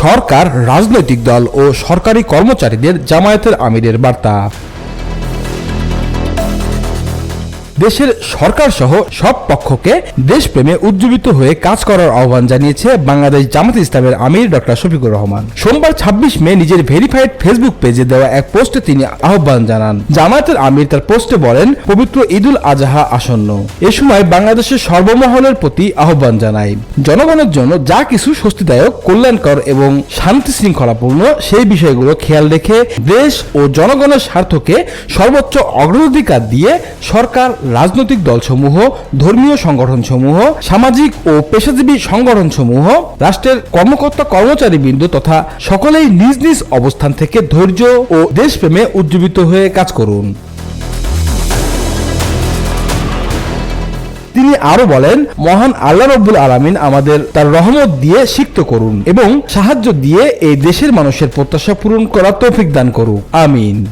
সরকার রাজনৈতিক দল ও সরকারি কর্মচারীদের জামায়াতের আমিরের বার্তা। দেশের সরকার সহ সব পক্ষকে দেশপ্রেমে উজ্জীবিত হয়ে কাজ করার আহ্বান জানিয়েছে বাংলাদেশ জামাত ইসলামের আমির ডক্টর শফিকুর রহমান। সোমবার ২৬ মে নিজের ভেরিফাইড ফেসবুক পেজে দেওয়া এক পোস্টে তিনি আহ্বান জানান। জামায়াতের আমির তার পোস্টে বলেন, পবিত্র ঈদুল আজহা আসন্ন। এ সময় বাংলাদেশের সর্বমহলের প্রতি আহ্বান জানাই। জনগণের জন্য যা কিছু স্বস্তিদায়ক, কল্যাণকর এবং শান্তি শৃঙ্খলাপূর্ণ সেই বিষয়গুলো খেয়াল রেখে দেশ ও জনগণের স্বার্থকে সর্বোচ্চ অগ্রাধিকার দিয়ে সরকার রাজনৈতিক দলসমূহ, ধর্মীয় সংগঠনসমূহ, সামাজিক ও পেশাজীবী সংগঠনসমূহ, রাষ্ট্রের কর্মকর্তা কর্মচারীবৃন্দ তথা সকলেই নিজ নিজ অবস্থান থেকে ধৈর্য ও দেশপ্রেমে উজ্জীবিত হয়ে কাজ করুন। তিনি আরও বলেন, মহান আল্লাহ রব্বুল আলামিন আমাদের তার রহমত দিয়ে সিক্ত করুন এবং সাহায্য দিয়ে এই দেশের মানুষের প্রত্যাশা পূরণ করার তৌফিক দান করুক। আমিন।